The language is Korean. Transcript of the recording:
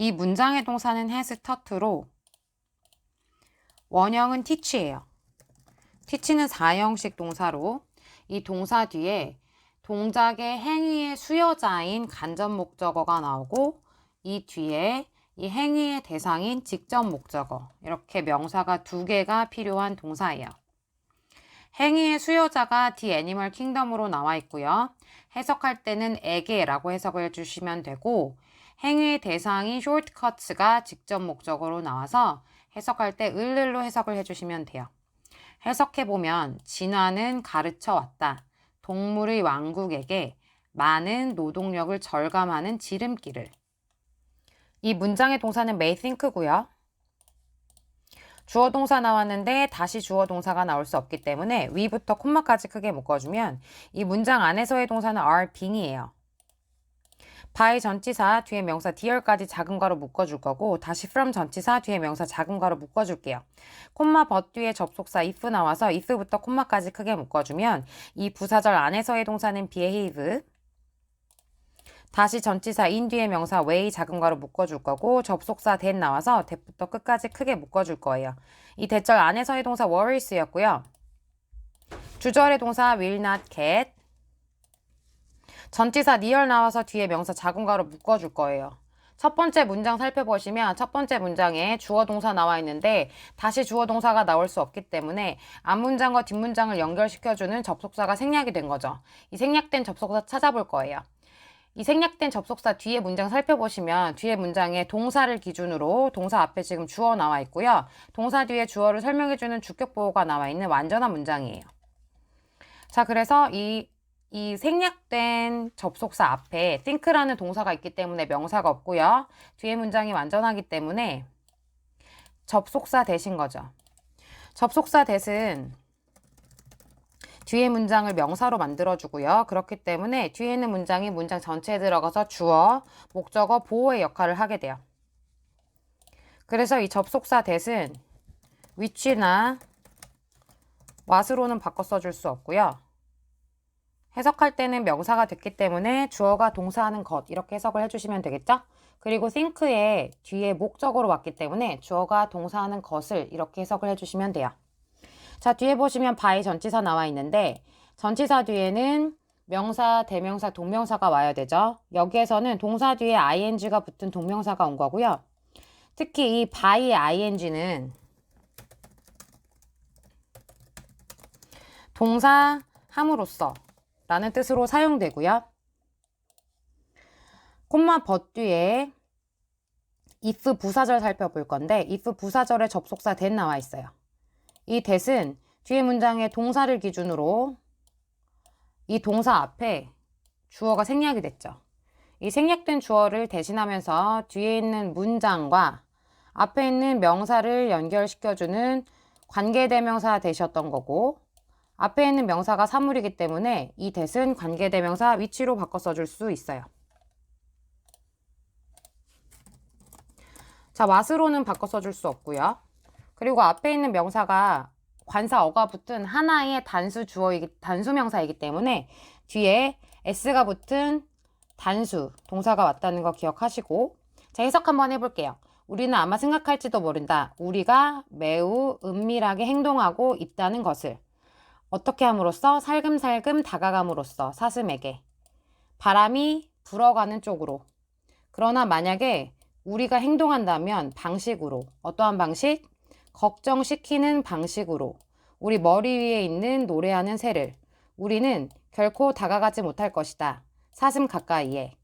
이 문장의 동사는 has taught로 원형은 teach예요. teach는 4형식 동사로 이 동사 뒤에 동작의 행위의 수여자인 간접 목적어가 나오고 이 뒤에 이 행위의 대상인 직접 목적어 이렇게 명사가 두 개가 필요한 동사예요. 행위의 수요자가 The Animal Kingdom으로 나와 있고요. 해석할 때는 에게라고 해석을 해주시면 되고 행위의 대상이 shortcuts가 직접 목적어로 나와서 해석할 때 을을로 해석을 해주시면 돼요. 해석해보면 진화는 가르쳐 왔다. 동물의 왕국에게 많은 노동력을 절감하는 지름길을. 이 문장의 동사는 may think고요. 주어 동사 나왔는데 다시 주어 동사가 나올 수 없기 때문에 위부터 콤마까지 크게 묶어주면 이 문장 안에서의 동사는 are being이에요. by 전치사 뒤에 명사 dear까지 작은 가로 묶어줄 거고 다시 from 전치사 뒤에 명사 작은 가로 묶어줄게요. 콤마 but 뒤에 접속사 if 나와서 if부터 콤마까지 크게 묶어주면 이 부사절 안에서의 동사는 behave 다시 전치사 in 뒤에 명사 way 가로 묶어줄 거고 접속사 that 나와서 that부터 끝까지 크게 묶어줄 거예요. 이 대절 안에서의 동사 worries였고요. 주절의 동사 will not get 전치사 near 나와서 뒤에 명사 가로 묶어줄 거예요. 첫 번째 문장 살펴보시면 첫 번째 문장에 주어 동사 나와 있는데 다시 주어 동사가 나올 수 없기 때문에 앞문장과 뒷문장을 연결시켜주는 접속사가 생략이 된 거죠. 이 생략된 접속사 찾아볼 거예요. 이 생략된 접속사 뒤에 문장 살펴보시면 뒤에 문장에 동사를 기준으로 동사 앞에 지금 주어 나와 있고요. 동사 뒤에 주어를 설명해주는 주격 보호가 나와 있는 완전한 문장이에요. 자, 그래서 이, 이 생략된 접속사 앞에 think라는 동사가 있기 때문에 명사가 없고요. 뒤에 문장이 완전하기 때문에 접속사 대신 거죠. 접속사 대신 뒤에 문장을 명사로 만들어주고요. 그렇기 때문에 뒤에 있는 문장이 문장 전체에 들어가서 주어, 목적어, 보호의 역할을 하게 돼요. 그래서 이 접속사 대신 which나 what으로는 바꿔 써줄 수 없고요. 해석할 때는 명사가 됐기 때문에 주어가 동사하는 것 이렇게 해석을 해주시면 되겠죠? 그리고 think의 뒤에 목적어로 왔기 때문에 주어가 동사하는 것을 이렇게 해석을 해주시면 돼요. 자, 뒤에 보시면 by 전치사 나와 있는데 전치사 뒤에는 명사, 대명사, 동명사가 와야 되죠. 여기에서는 동사 뒤에 ing가 붙은 동명사가 온 거고요. 특히 이 by의 ing는 동사 함으로써 라는 뜻으로 사용되고요. 콤마 but 뒤에 if 부사절 살펴볼 건데 if 부사절의 접속사 that 나와 있어요. 이 that은 뒤에 문장의 동사를 기준으로 이 동사 앞에 주어가 생략이 됐죠. 이 생략된 주어를 대신하면서 뒤에 있는 문장과 앞에 있는 명사를 연결시켜주는 관계대명사 되셨던 거고 앞에 있는 명사가 사물이기 때문에 이 that은 관계대명사 위치로 바꿔 써줄 수 있어요. 자, what으로는 바꿔 써줄 수 없고요. 그리고 앞에 있는 명사가 관사 어가 붙은 하나의 단수 주어이기 단수 명사이기 때문에 뒤에 s가 붙은 단수 동사가 왔다는 거 기억하시고. 자 해석 한번 해볼게요. 우리는 아마 생각할지도 모른다. 우리가 매우 은밀하게 행동하고 있다는 것을. 어떻게 함으로써? 살금살금 다가감으로써. 사슴에게. 바람이 불어가는 쪽으로. 그러나 만약에 우리가 행동한다면 방식으로. 어떠한 방식? 걱정시키는 방식으로 우리 머리 위에 있는 노래하는 새를 우리는 결코 다가가지 못할 것이다. 사슴 가까이에.